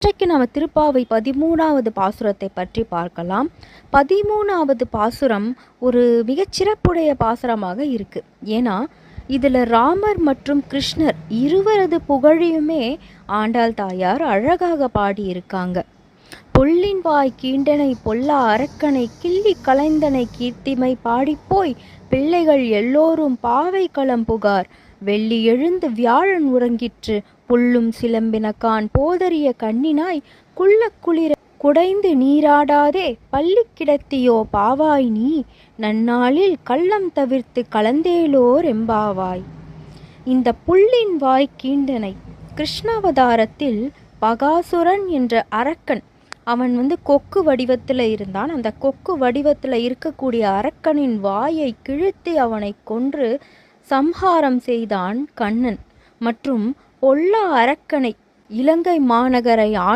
இன்றைக்கு நம்ம திருப்பாவை பதிமூணாவது பாசுரத்தை பற்றி பார்க்கலாம். பதிமூணாவது பாசுரம் ஒரு மிகச்சிறப்புடைய பாசுரமாக இருக்கு. ஏன்னா இதில் ராமர் மற்றும் கிருஷ்ணர் இருவரது புகழையுமே ஆண்டாள் தாயார் அழகாக பாடியிருக்காங்க. பொல்லின் வாய் கீண்டனை பொல்லா அரக்கனை கிள்ளி கலைந்தனை கீர்த்திமை பாடிப்போய் பிள்ளைகள் எல்லோரும் பாவை களம் புகார். வெள்ளி எழுந்து வியாழன் உறங்கிற்று. புல்லும் சிலம்பினக்கான் போதறிய கண்ணினாய் குள்ள குளிர குடைந்து நீராடாதே பள்ளி கிடத்தியோ பாவாய் நீ. நன்னாளில் கள்ளம் தவிர்த்து கலந்தேலோர் எம்பாவாய். இந்த புல்லின் வாய் கீண்டனை கிருஷ்ணாவதாரத்தில் பகாசுரன் என்ற அரக்கன் அவன் வந்து கொக்கு வடிவத்தில் இருந்தான். அந்த கொக்கு வடிவத்தில் இருக்கக்கூடிய அரக்கனின் வாயை கிழித்து அவனை கொன்று சம்ஹாரம் செய்தான் கண்ணன். மற்றும் பொல்லா அரக்கனை இலங்கை மாநகரை